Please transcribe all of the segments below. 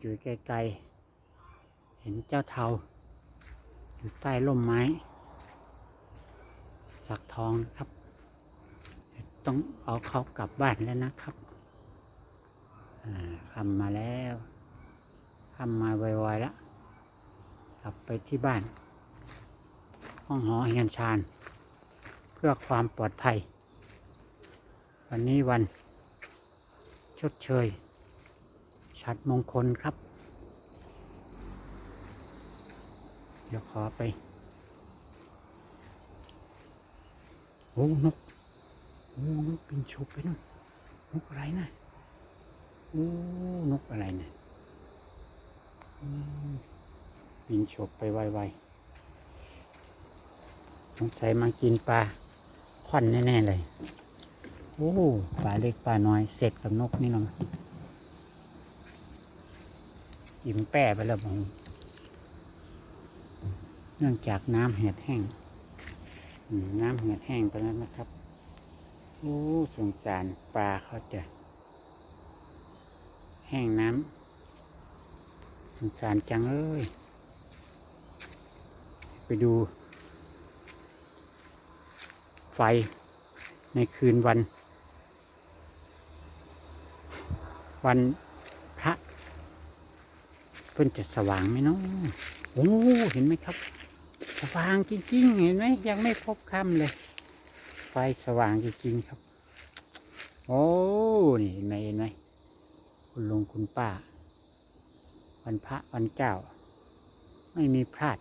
อยู่ไกลๆ เห็นเจ้าเทา อยู่ใต้ร่มไม้สักทองครับ ต้องเอาเขากลับบ้านแล้วนะครับอ่าคำมาแล้วคำมาไวๆแล้ว กลับไปที่บ้าน ห้องหอเฮียนชาญเพื่อความปลอดภัย วันนี้วันชดเชย ชัดมงคลครับ เดี๋ยวขอไป โอ้นกโอ้นกบินชุบไปนู่นนกอะไรนะโอ้นกอะไรนะอืมบินฉบไปไวๆสงสัยมากินปลาค่อนแน่ ๆ เลย โอ้ ปลาเล็กปลาน้อย เสร็จกับนกนี่เนาะ อิ่มแป้ไปแล้วผมเนื่องจากน้ำเหือดแห้งน้ำเหือดแห้งไปแล้วนะครับโอ้สงสารปลาเขาจะ แห้งน้ำสงสารจังเอ้ยไปดู ไฟในคืนวัน วัน พิ่นจะสว่างไหมเนาะโอ้เห็นไหมครับ สว่างจริงๆ เห็นไหมยังไม่พบค่ำเลย ไฟสว่างจริงๆครับ โอ้นี่เห็นไหมเห็นไหมคุณลุงคุณป้า วันพระวันเจ้า ไม่มีพลาด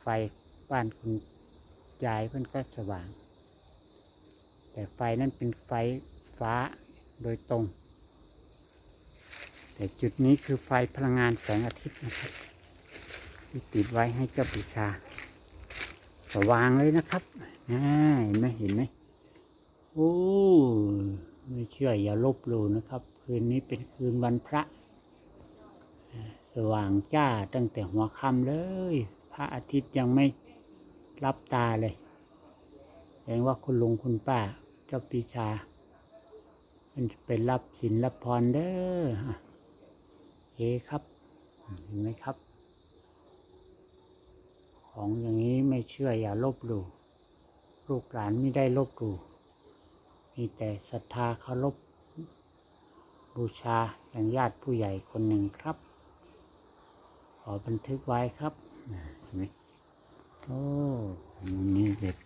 ไฟบ้านคุณยายเพื่นก็สว่าง แต่ไฟนั้นเป็นไฟฟ้าโดยตรง แต่จุดนี้คือไฟพลังงานแสงอาทิตย์นะครับ ที่ติดไว้ให้เจ้าปิชา สว่างเลยนะครับน่าเห็นไหมเห็นไหมโอ้ไม่เชื่ออย่าลบหลู่นะครับ คืนนี้เป็นคืนวันพระ สว่างจ้าตั้งแต่หัวค่ำเลย พระอาทิตย์ยังไม่รับตาเลยแสดงว่าคุณลุงคุณป้า เจ้าปีชา มันจะไปรับศีลรับพรเด้อ เคครับ เห็นไหมครับ ของอย่างนี้ไม่เชื่ออย่าลบหลู่ลูกหลานไม่ได้ลบหลู่มีแต่ศรัทธาเคารพบูชาอย่างญาติผู้ใหญ่คนหนึ่งครับ ขอบันทึกไว้ครับเห็นไหมโอ้นี้เด็ด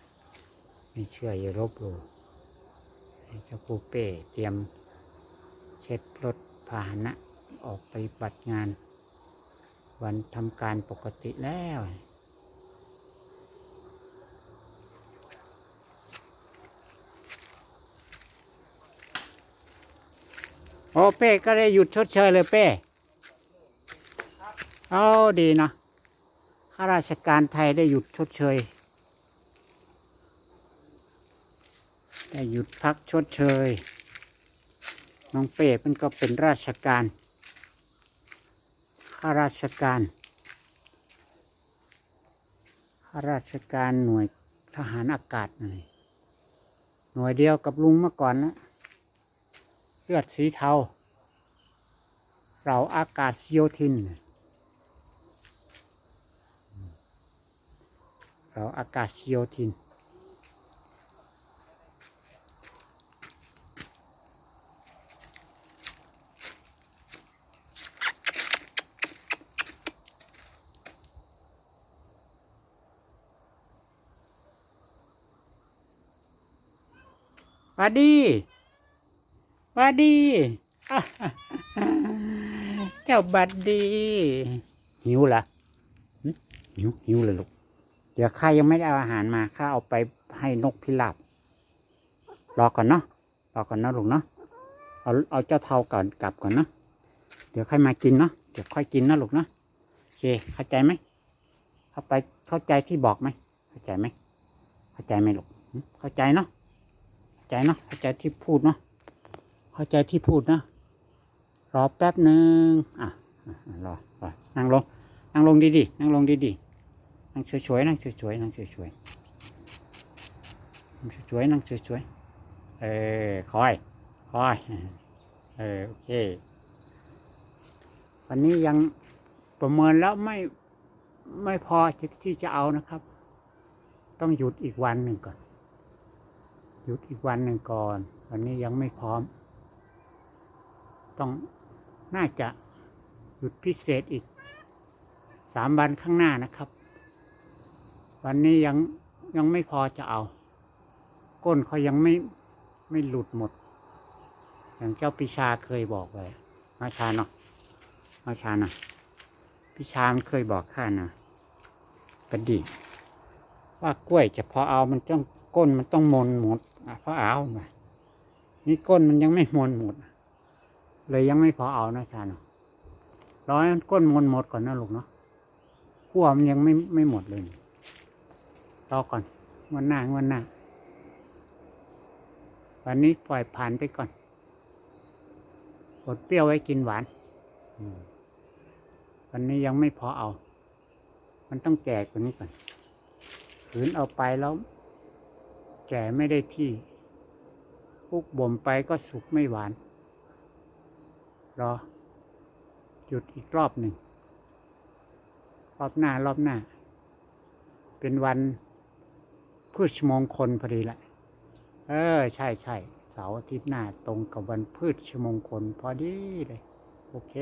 ไม่เชื่ออย่าลบหลู่เจ้าปูเป้เตรียมเช็ดรถพาหนะ ออกไปบัติงาน วันทำการปกติแล้วโอ้เป้ก็ได้หยุดชดเชยเลยเป้เอาดีนะข้าราชการไทยได้หยุดชดเชย ได้หยุดพักชดเชย น้องเป้มันก็เป็นราชการ ข้าราชการ ข้าราชการหน่วยทหารอากาศหน่อยหน่วยเดียวกับลุงเมื่อก่อนนะเลือดสีเทา เราอากาศโยธิน เราอากาศโยธิน วัดดีวัดดีอ่เจ้าบัดดี หิวเหรอหิวหิวเลยลูก เดี๋ยวข้ายังไม่ได้เอาอาหารมาข้าเอาไปให้นกพิราบรอก่อนเนาะรอก่อนนะลูกเนาะเอาเอาเจ้าเทาก่อนกลับก่อนเนาะเดี๋ยวค่อยมากินเนาะเดี๋ยวค่อยกินนะลูกเนาะโอเคเข้าใจไหมเข้าไปเข้าใจที่บอกไหมเข้าใจไหมเข้าใจไหมลูกเข้าใจเนาะ ใจเนาะเข้าใจที่พูดเนาะเข้าใจที่พูดนะรอแป๊บหนึ่งอะรอรอนั่งลงนั่งลงดีๆนั่งลงดีๆนั่งสวยๆนั่งสวยๆนั่งสวยๆนั่งสวยๆนั่งสวยๆเออคอยคอยเออโอเควันนี้ยังประเมินแล้วไม่ไม่พอที่จะเอานะครับ ต้องหยุดอีกวันหนึ่งก่อน หยุดอีกวันหนึ่งก่อน วันนี้ยังไม่พร้อม ต้องน่าจะหยุดพิเศษอีกสามวันข้างหน้านะครับ วันนี้ยังยังไม่พอจะเอา ก้นเขายังไม่ไม่หลุดหมด อย่างเจ้าปิชาเคยบอกไว้มาชาเนาะมาชานะพิชามเคยบอกข้านะกระดิว่ากล้วยจะพอเอามันต้องก้นมันต้องมนหมด อะพอเอามานี่ก้นมันยังไม่มนหมด เลยยังไม่พอเอานะชาเนาะรอให้มันก้นมนหมดก่อนนะลูกเนาะขั้วมันยังไม่ไม่หมดเลยรอก่อนวันหน้าวันหน้า วันนี้ปล่อยผ่านไปก่อนอดเปรี้ยวไว้กินหวานวันนี้ยังไม่พอเอา มันต้องแก่กว่านี้ก่อนขืนเอาไปแล้ว แก่ไม่ได้ที่พุกบ่มไปก็สุกไม่หวาน รอ หยุดอีกรอบหนึ่ง รอบหน้ารอบหน้า เป็นวันพืชมงคลพอดีแหละ เออ ใช่ใช่เสาร์อาทิตย์หน้าตรงกับวันพืชมงคลพอดีเลย โอเค